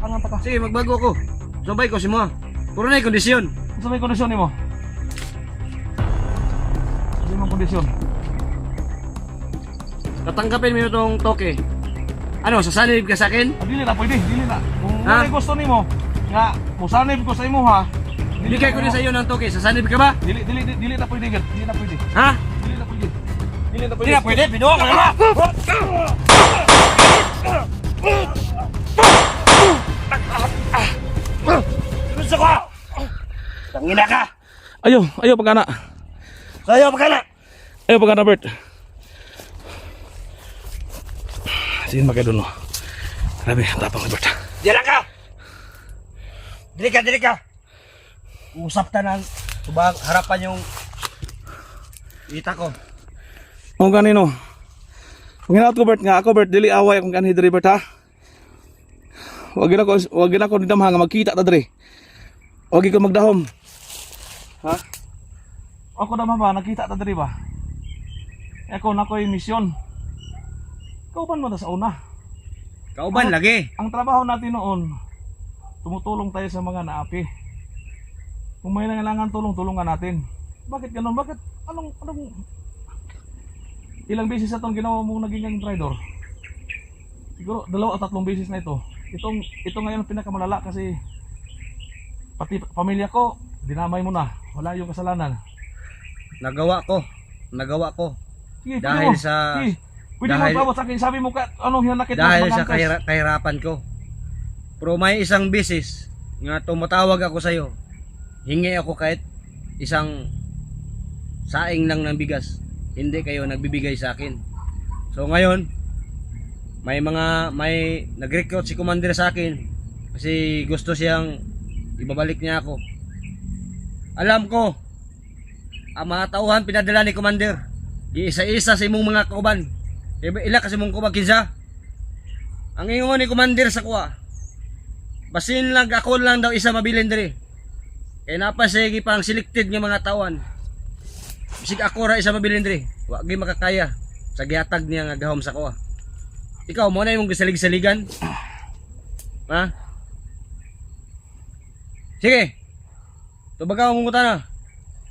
Angan ta ka. Sige, magbago ako. Sabay ko si mo. Puro na yung kondisyon. Sa may kondisyon nimo. Sa may kondisyon. Tatanggapin mo yung itong toke. Ano, sasanib ka sa akin? Ah, dili na pwede, dili na. Kung Ha? ano yung gusto nimo, nga musanib ko sa imo ha. Bigay ko din sa iyo ng toke. Sasanib ka ba? Dili dili dili, dili na pwede, gid. Dili na pwede. Ha? Dili na pwede. Dili na pwede. Hindi na pwede. Binuha ko na ba? Tangina ka! Ayo, ayo pagkana. Sayo pa ka na! Ayo pagkana Bert. Sige doon. no. Grabe, tapang Bert. Diyan ka! Dili ka, dili ka! Usap ta ng subang harapan yung ita ko. Kung kanino. Kung hinaot ko Bert nga ako Bert dili away akong kanhi diri Bert ha. Wag gina ko wag gina ko nidam ha nga magkita ta diri. Wag ko magdahom. Ha? Ako na ba nakita ta diri ba? Ako na ko'y misyon. Kauban mo na sa una. Kauban lagi. Ang trabaho natin noon, tumutulong tayo sa mga naapi. Kung may nangailangan tulong, tulungan natin. Bakit ganun? Bakit? Anong, anong... Ilang beses na itong ginawa mong naging yung driver? Siguro dalawa o tatlong beses na ito. Itong, ito ngayon ang pinakamalala kasi pati pamilya ko, dinamay mo na. Wala yung kasalanan. Nagawa ko. Nagawa ko. Sige, Dahil mo. sa- Sige, pwede mo dahil- magpabot sa akin. Sabi mo ka, ano hinanakit mo Dahil sa kahira- kahirapan ko. Pero may isang bisis nga tumatawag ako sa'yo. Hingi ako kahit isang saing lang ng bigas. Hindi kayo nagbibigay sa akin. So ngayon, may mga may nag-recruit si commander sa akin kasi gusto siyang ibabalik niya ako. Alam ko, ang mga tauhan pinadala ni commander. Iisa-isa sa imong mga kauban. Ila kasi mong kubag kinsa. Ang ingon ni commander sa kuha. Basin lang ako lang daw isa mabilin diri. Kaya napasigi pang selected nga mga tawan. Bisig ako ra isa mabilin diri. Wa gyud makakaya sa gihatag niya nga gahom sa kuha. Ikaw mo na imong gisalig-saligan. Ha? Sige. Tubaga mo na.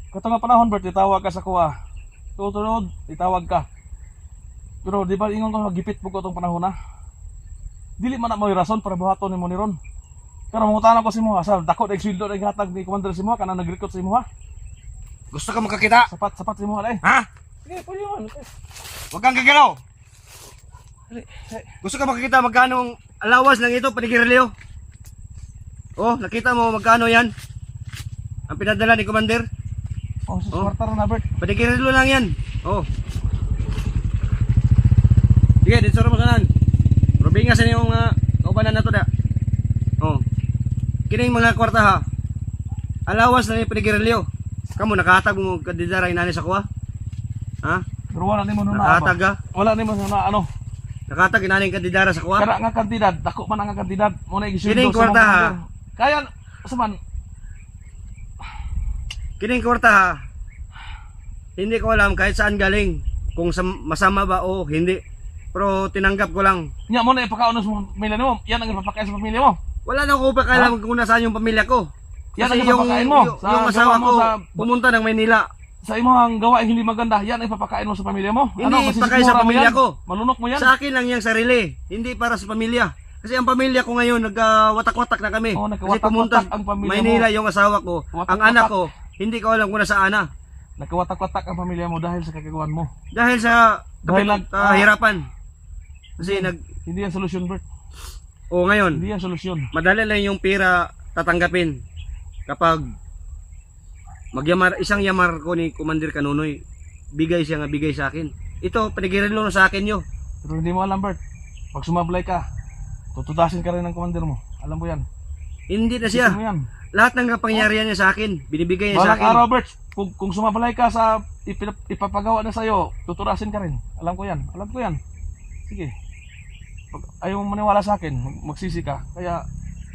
Kato nga panahon, Bert, itawag ka sa kuha. Tutunod, itawag ka. Pero di ba ingon ko gipit po ko itong panahon na? Dili man na mo rason para buhaton ni mo ni Ron. Pero mangutana ko si mo, sa dako na sweldo na ihatag ni Commander si mo, kana nag-recruit si mo ha? Gusto ka makakita? Sapat, sapat si mo ha, eh. Ha? Sige, pwede man. Huwag kang gagalaw. Gusto ka makikita magkano ang alawas ng ito, panigirelyo? Oh, nakita mo magkano yan? Ang pinadala ni Commander? Oh, sa ron na, Bert. Panigirelyo lang yan. Oh. Sige, dito sa masanan. Rubinga sa yung mga kaubanan na to da. Oh. Kining mga kwarta ha. Alawas na yung panigirelyo. Kamu nakahatag mo kadidaray nani sa kuha? Ha? Pero wala ni mo na Nakahatag ha? Wala ni mo na ano. Nakahatag inaning kadidara sa kuha? Kana nga kantidad, dako man ang kantidad. Mo na igisweldo Kining kwarta, ha? Kaya, saman, Kining kwarta ha. Hindi ko alam kahit saan galing. Kung sam- masama ba o hindi. Pero tinanggap ko lang. nya mo na ipakaunos mo pamilya mo. Yan ang ipapakain sa pamilya mo. Wala na ako pakialam kung nasaan yung pamilya ko. Yan Kasi ang yung, ipapakain mo. yung, Sa yung asawa ko sa- pumunta ng Maynila. Sa imo ang gawa hindi maganda, yan ang ipapakain mo sa pamilya mo. Hindi masisikmura ipakain sa pamilya yan? ko. Malunok mo yan. Sa akin lang yung sarili. Hindi para sa pamilya. Kasi ang pamilya ko ngayon, nagwatak-watak na kami. Oo, Kasi pumunta ang pamilya Maynila mo. yung asawa ko. Ang anak ko, hindi ko alam kung nasaan na. Nagkawatak-watak ang pamilya mo dahil sa kagagawan mo. Dahil sa Dahil lang- kahirapan. Kasi nag... Hindi yan solusyon, Bert. O ngayon, Hindi yan solusyon. madali lang yung pira tatanggapin kapag magyamar isang yamar ko ni Commander Kanunoy bigay siya nga bigay sa akin ito panigirin lang sa akin yo Pero hindi mo alam, Bert. Pag sumablay ka, tututasin ka rin ng commander mo. Alam mo yan. hindi na siya mo yan. Lahat ng kapangyarihan niya sa akin binibigay niya sa akin araw, Bert, kung, kung sumabalay ka sa ipip- ipapagawa na sa'yo, tuturasin ka rin. Alam ko yan. Alam ko yan. Sige. Pag ayaw mo maniwala sa akin, mag- magsisi ka. Kaya,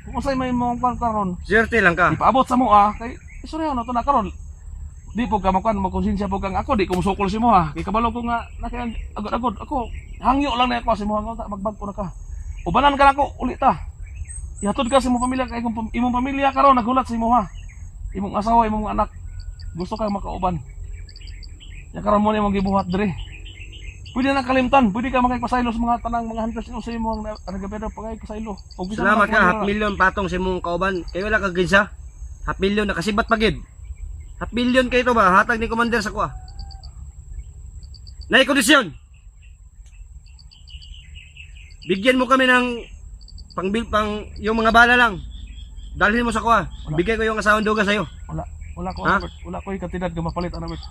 kung usay may mong kwan karon, swerte lang ka ipaabot sa mo ah, kay isurya na to na karon. Di po ka makuan, makonsensya po kang ako, di ko musukol si mo ha. Kay kabalo ko nga, nakayang agad-agad, ako, hangyo lang na ako si mo, nga, magbag ko na ka. Ubanan ka na ako, ulit ta. Ihatod ka sa imong pamilya kay pam- imong pamilya karon nagulat sa imo ha. Imong asawa, imong anak. Gusto ka makauban. Ya karon mo na imong gibuhat dire. Pwede na kalimtan, pwede ka makipasaylo sa mga tanang mga hantas sa imong nagapeda pagay pasaylo. O bisan Salamat ka, half million patong sa imong kauban. Kayo wala ka ginsa. Half million nakasibat pagid. Half million kayo to ba? Hatag ni commander sa kuha. Nay kondisyon. Bigyan mo kami ng pang pang yung mga bala lang. Dalhin mo sa kuha. Wala. Bigay ko yung asawang duga sa'yo. Wala, wala ko Ha? Robert. Wala ko ikatidad ka mapalit Robert.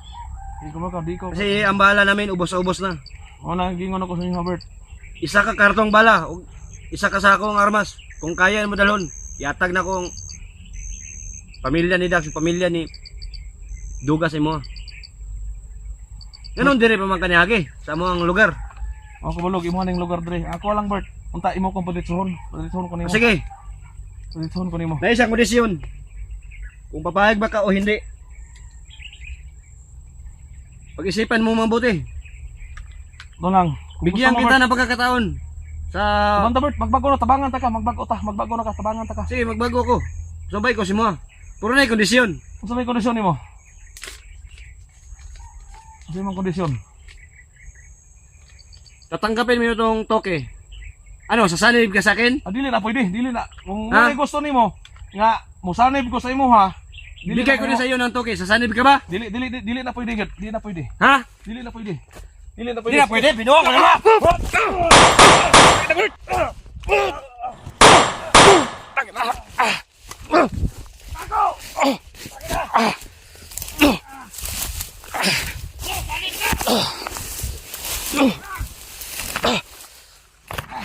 Di ko maka, di ko. Kasi ang bala namin ubos-ubos na. Wala gingon ako sa inyo Robert. Isa ka kartong bala, isa ka sakong armas. Kung kaya mo dalhon, yatag na kong pamilya ni Dax, pamilya ni Duga sa imo. Ganon dire pa man kaniagi sa among lugar. Ako balog imo ning lugar dire. Ako lang Bert. Unta imo kong paditsuhon. Paditsuhon ko nimo. Sige, Paditsuhon ko nimo. na isang kondisyon. Kung papayag ba ka o hindi. Pag-isipan mo mabuti. Doon lang. Bigyan kita ng pagkakataon sa Banda Bert, magbago na tabangan ta ka, magbago ta, magbago na ka, tabangan ta ka. Sige, magbago ako. Sabay ko si mo. Puro na yung kondisyon. Unsa may kondisyon nimo? Unsa may kondisyon? Tatanggapin mo itong toke. Ano, sasanib ka sa akin? Ah, dili na pwede, dili na. Kung Ha? may gusto nimo nga musanib ko sa imo ha. Dili Bigay na ko din sa iyo ng toke. Sasanib ka ba? Dili dili dili, dili na pwede, gid. dili na pwede. Ha? Dili na pwede. Dili na pwede. Hindi na pwede. Binuha ko na ba? Biya-biya kita sa bahay. Bigyan kita ng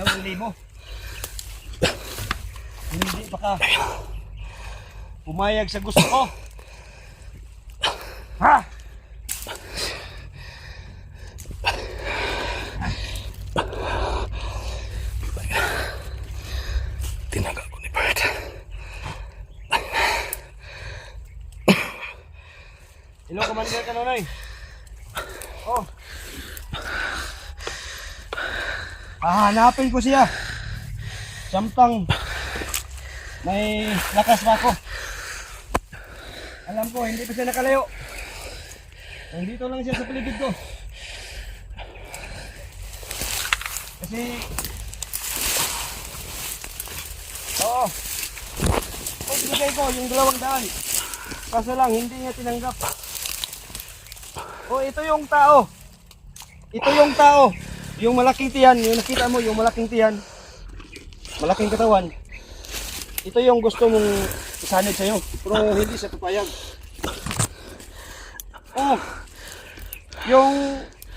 dalawang libo. Hindi pa ka pumayag sa gusto ko. Ha? Hello, Commander Kanonoy. Oh. Hahanapin ko siya. Samtang may lakas pa ako. Alam ko, hindi pa siya nakalayo. Nandito lang siya sa paligid ko. Kasi... Oo. Binigay ko yung dalawang daan. Kaso lang, hindi niya tinanggap. Oh, ito yung tao. Ito yung tao. Yung malaking tiyan, yung nakita mo, yung malaking tiyan. Malaking katawan. Ito yung gusto mong isanib sa'yo. Pero hindi siya papayag. Oh, yung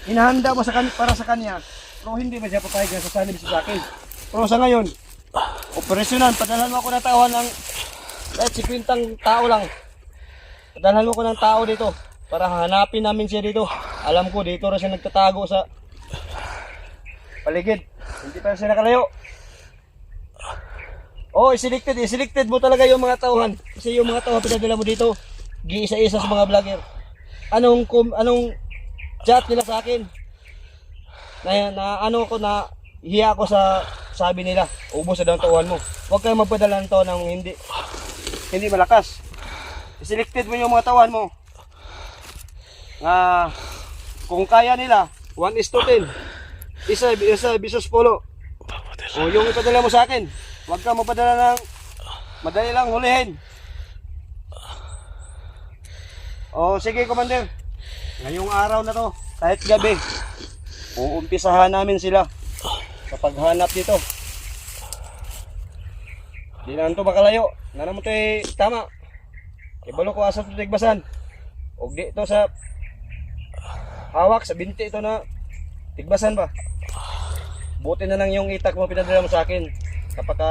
hinahanda mo sa kan para sa kanya, pero hindi ba siya papayag na sasanib sa akin. Pero sa ngayon, operasyonan, padalhan mo ako ng tauhan ng kahit 50 tao lang. Padalhan mo ko ng tao dito para hanapin namin siya dito. Alam ko dito rin siya nagtatago sa paligid. Hindi pa siya nakalayo. Oh, selected, selected mo talaga yung mga tauhan. Kasi yung mga tauhan pinadala mo dito, giisa-isa sa mga vlogger. Anong kum, anong chat nila sa akin? Na, na ano ko na hiya ako sa sabi nila, ubos na daw tauhan mo. Huwag kayong magpadala ng tauhan ng hindi hindi malakas. Selected mo yung mga tauhan mo. Nga kung kaya nila, 1 is to 10. Isa, isa, bisos polo. O yung ipadala mo sa akin, huwag ka mapadala ng madali lang hulihin. O sige, Commander. Ngayong araw na to, kahit gabi, uumpisahan namin sila sa paghanap dito. Di na ito makalayo. Na naman ito eh, tama. Ibalo ko asa ito tigbasan. O di ito sa hawak sa binti ito na tigbasan ba. Buti na lang yung itak mo pinadala mo sa akin. Kapaka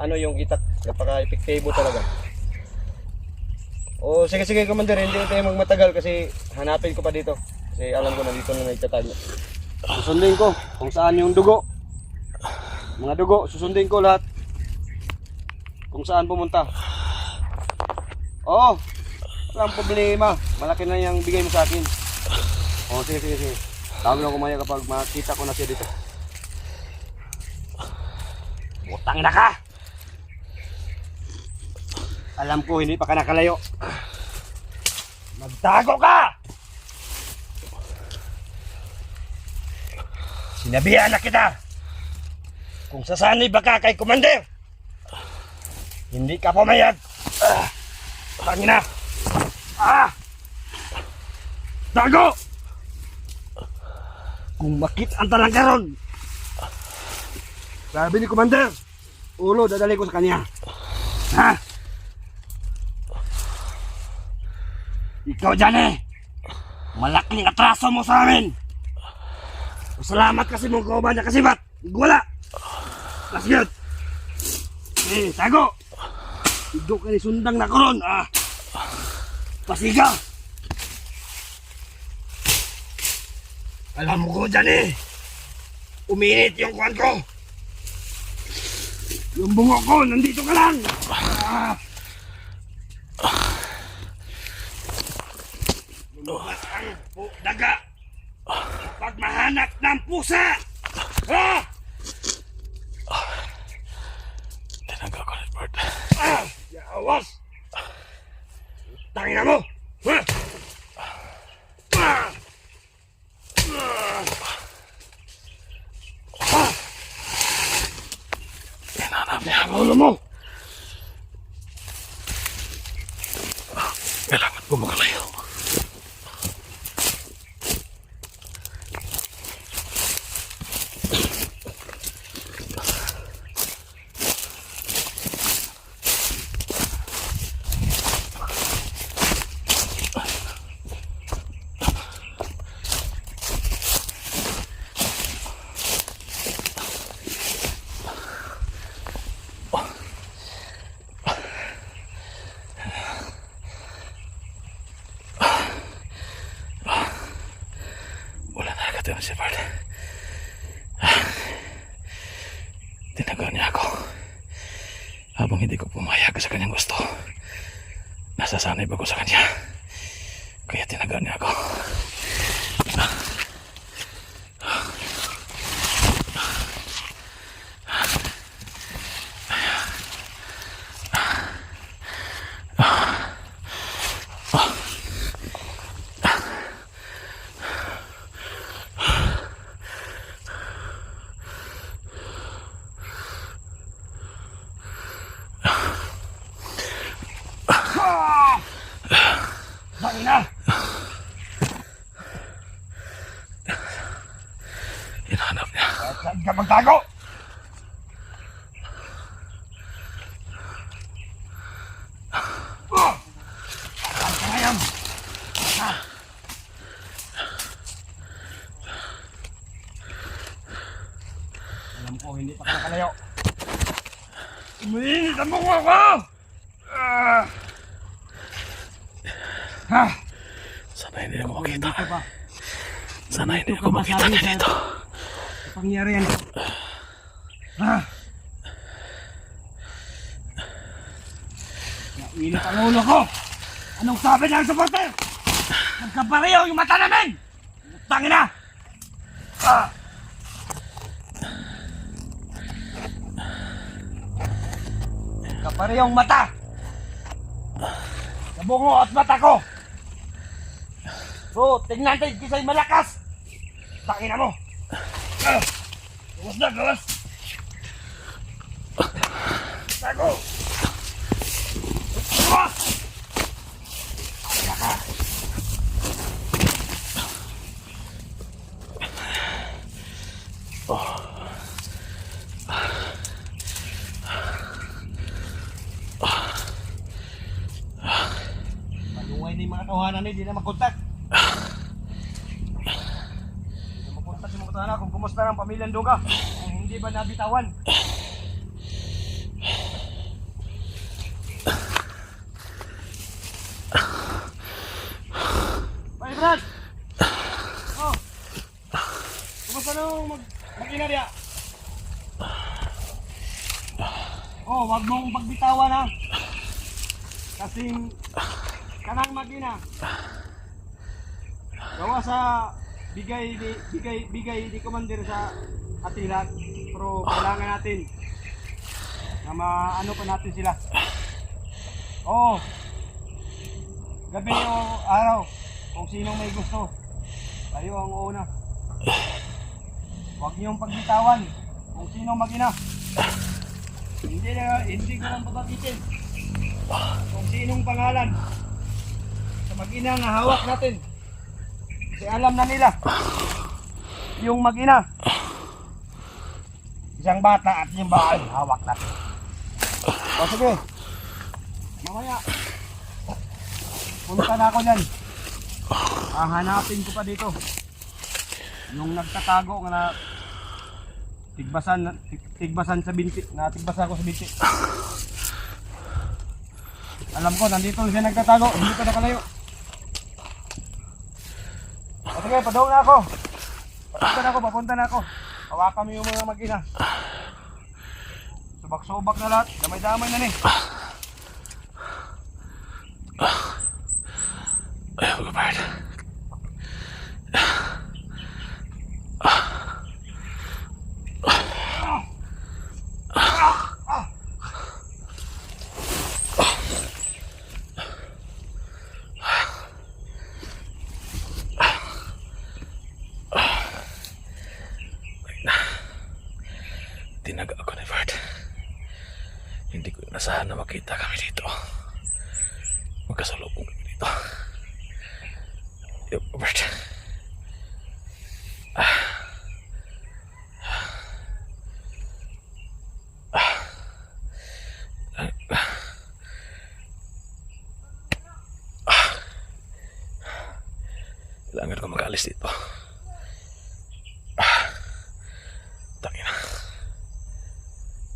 ano yung itak, kapaka epektibo talaga. O sige sige commander, hindi tayo magmatagal kasi hanapin ko pa dito. Kasi alam ko na dito na nagtatago. Susundin ko kung saan yung dugo. Mga dugo, susundin ko lahat. Kung saan pumunta. Oo. Walang problema. Malaki na yung bigay mo sa akin. O, sige, sige, sige. Tawag na kumaya kapag makita ko na siya dito. Butang na ka! Alam ko, hindi pa ka nakalayo. Magtago ka! Sinabihan na kita! Kung sasanay ba ka kay Commander, hindi ka pumayag. Ah, Tangina! Ah! Tago! Kung makit ang talang karon. Sabi ni Commander, ulo dadali ko sa kanya. Ha? Ikaw dyan eh. Malaking atraso mo sa amin. Salamat kasi mong kauban niya kasi ba't? Wala. That's good. Eh, tago. Ido ka ni sundang na koron. Ah. Pasiga. Alam mo ko dyan eh. Uminit yung kwan ko. Yung bungo ko, nandito ka lang. Ah. Lumabas ang daga. Pag mahanap ng pusa. Ah! Tinaga ko ni Bert. Ah! Yawas! Tangina mo! Ah! Ah! Ulo mo! Kailangan ko makalayo. Wala na nakatira si Bert. Tinaga niya ako. Habang hindi ko pumayag sa kanyang gusto. Nasasanay ba ko sa kanya? Kaya tinaga niya ako. Tangina! Hinahanap niya. Ka magtago? Ah! Ah! Alam ko, hindi pa ka nakalayo. Umiinit ang bunga ko! Ah! Ha? Sana hindi ako makita. Sana hindi ako makita niya dito. Pangyarihan. Ha? Nainit ang ulo ko! Anong sabi ng supporter? Nagkapareho yung mata namin! Tangin na! Ah! Nagkapareho yung mata! Sa bungo at mata ko! Bro, tingnan tayo kisa'y malakas! Tangin na mo! Ah! Gawas na, gawas! Tago! Ah! Maluway na yung mga tawanan eh, di na makontak. Hindi na makontak yung mga tawanan kung kumusta ang pamilyang Duga. Ang hindi ba nabitawan? Bye, Brad! Oh! Kumusta nung mag mag-ina diya? Oh, wag mong pagbitawan ha. Kasing kanang magina. Gawa sa bigay di bigay bigay di commander sa atilat pero kailangan natin na maano pa natin sila. Oo. Gabi o araw kung sino may gusto. Tayo ang una. Huwag niyong pagbitawan kung sino magina. Hindi na hindi ko lang babagitin kung sinong pangalan sa mag-ina na hawak natin. Kasi alam na nila yung mag-ina. Isang bata at yung bahay hawak natin. O sige. Mamaya. Punta na ako dyan. Hahanapin ko pa dito. Nung nagtatago na tigbasan tig- tigbasan sa binti na tigbasan ko sa binti. Alam ko nandito siya nagtatago, hindi pa nakalayo. Sige, padong na ako. Papunta na ako, papunta na ako. Hawakan mo yung mga mag-ina. Subak-subak na lahat, damay-damay na ni. Ay, Gobert. Tinaga ako ni Bert. Inasahan na makita kami dito. Magkasalubong kami dito. Yo, Bert. Kailangan ko mag-alis dito. Ah. Tangina.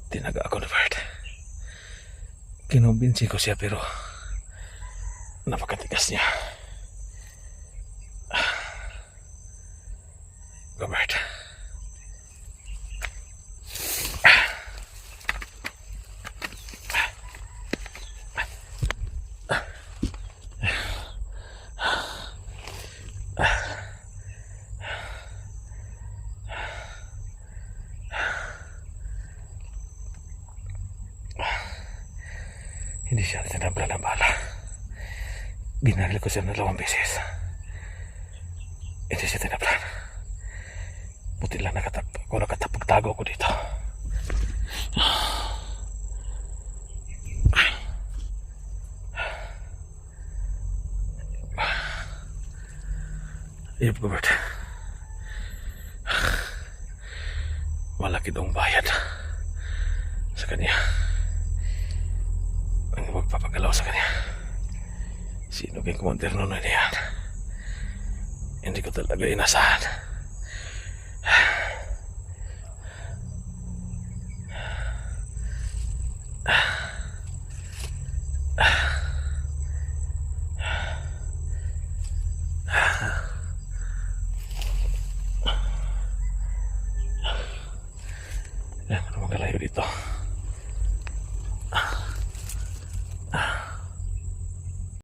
Tinaga ako ni Bert. Kinumbinsi ko siya pero napakatigas niya. Gobert. Hindi siya tinabla ng bala. Binaril ko siya ng dalawang beses. Hindi siya tinablan. Buti lang nakatap ako nakatapagtago ko dito. Iyop ko, Bert. Malaki daw bayad sa kanya. Magpapagalaw sa kanya. Sino kay kumonterno na niyan? Hindi ko talaga inasahan.